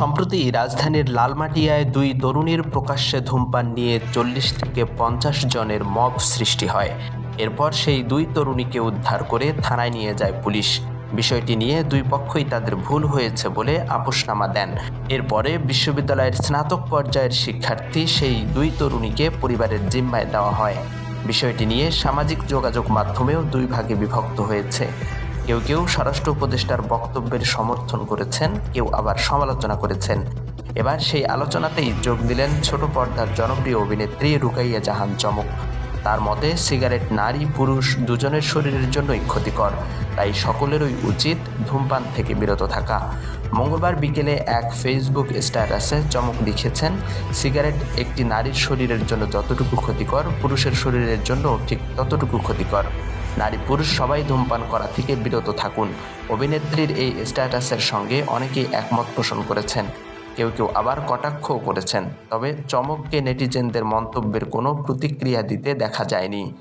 সম্প্রতি রাজধানীর লালমাটিয়ায় দুই তরুণীর প্রকাশ্যে ধূমপান নিয়ে চল্লিশ থেকে পঞ্চাশ জনের মব সৃষ্টি হয়। এরপর সেই দুই তরুণীকে উদ্ধার করে থানায় নিয়ে যায় পুলিশ। বিষয়টি নিয়ে দুই পক্ষই তাদের ভুল হয়েছে বলে আপোষনামা দেন। এরপরে বিশ্ববিদ্যালয়ের স্নাতক পর্যায়ের শিক্ষার্থী সেই দুই তরুণীকে পরিবারের জিম্মায় দেওয়া হয়। বিষয়টি নিয়ে সামাজিক যোগাযোগ মাধ্যমেও দুই ভাগে বিভক্ত হয়েছে। কেউ কেউ স্বরাষ্ট্র উপদেষ্টার বক্তব্যের সমর্থন করেছেন, কেউ আবার সমালোচনা করেছেন। এবার সেই আলোচনাতেই যোগ দিলেন ছোট পর্দার জনপ্রিয় অভিনেত্রী রুকাইয়া জাহান চমক। তার মতে, সিগারেট নারী পুরুষ দুজনের শরীরের জন্যই ক্ষতিকর। তাই সকলেরই উচিত ধূমপান থেকে বিরত থাকা। মঙ্গলবার বিকেলে এক ফেসবুক স্ট্যাটাসে চমক লিখেছেন, সিগারেট একটি নারীর শরীরের জন্য যতটুকু ক্ষতিকর, পুরুষের শরীরের জন্য ঠিক ততটুকু ক্ষতিকর। নারী পুরুষ সবাই ধূমপান করা থেকে বিরত থাকুন। অভিনেত্রীর এই স্ট্যাটাসের সঙ্গে অনেকেই একমত পোষণ করেছেন। কেউ কেউ আবার কটাক্ষও করেছেন, তবে চমককে নেটিজেনদের মন্তব্যের কোনো প্রতিক্রিয়া দিতে দেখা যায়নি।